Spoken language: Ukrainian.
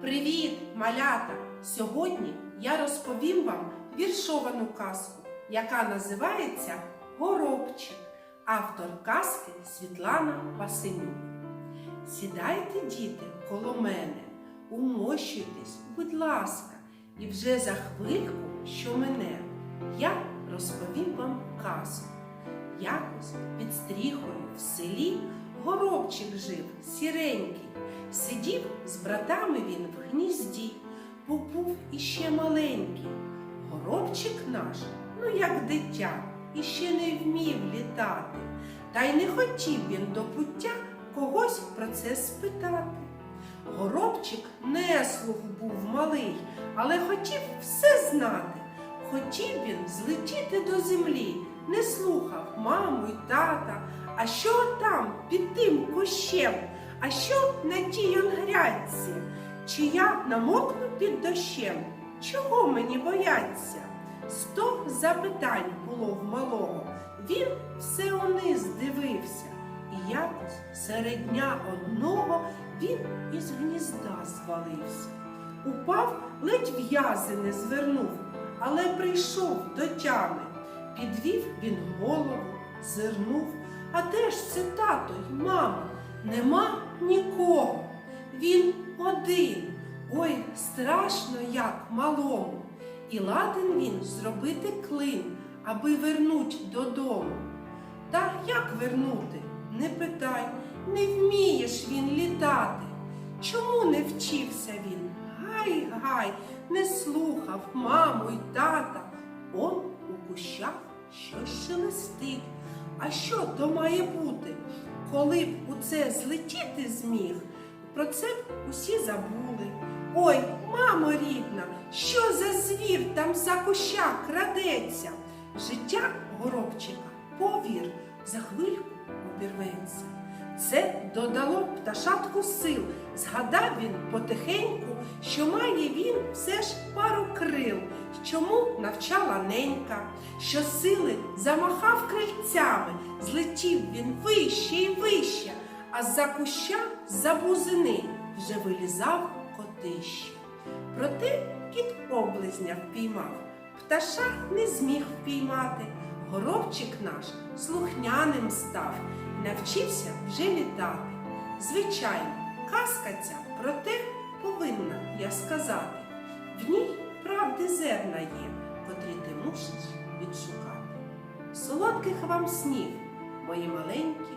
Привіт, малята! Сьогодні я розповім вам віршовану казку, яка називається Горобчик. Автор казки Світлана Васенюк. Сідайте, діти, коло мене, умощуйтесь, будь ласка, і вже за хвильку, що мене, я розповім вам казку. Якось під стріхою в селі горобчик жив сіренький. Сидів з братами він в гнізді, бо був іще маленький. Горобчик наш, ну як дитя, іще не вмів літати, та й не хотів він до пуття когось про це спитати. Горобчик неслух був малий, але хотів все знати. Хотів він злетіти до землі, не слухав маму й тата. А що там кущем? А що на тій он грядці? Чи я намокну під дощем? Чого мені бояться? Сто запитань було в малого. Він все униз дивився. І якось серед дня одного він із гнізда звалився. Упав, ледь в'язи не звернув, але прийшов до тями. Підвів він голову, зирнув, а де ж це тато й мама? Нема нікого. Він один. Ой, страшно як малому. І ладен він зробити клин, аби вернуть додому. Та як вернути? Не питай, не вмієш він літати. Чому не вчився він? Гай, гай, не слухав маму й тата. Он у кущах щось шелестить. А що то має бути? Коли б це злетіти зміг, про це усі забули. Ой, мамо рідна, що за звір там за куща крадеться? Життя горобчика, повір, за хвильку обірветься. Це додало пташатку сил. Згадав він потихеньку, що має він все ж пару крил, чому навчала ненька, що сили замахав крильцями, злетів він вище і вище, а з-за куща, з-за бузини вже вилізав котище. Проте кіт облизня впіймав, пташа не зміг впіймати. Горобчик наш слухняним став, навчився вже літати. Звичайно, казка ця проте повинна я сказати. В ній правди зерна є, котрі ти мусиш відшукати. Солодких вам снів, мої маленькі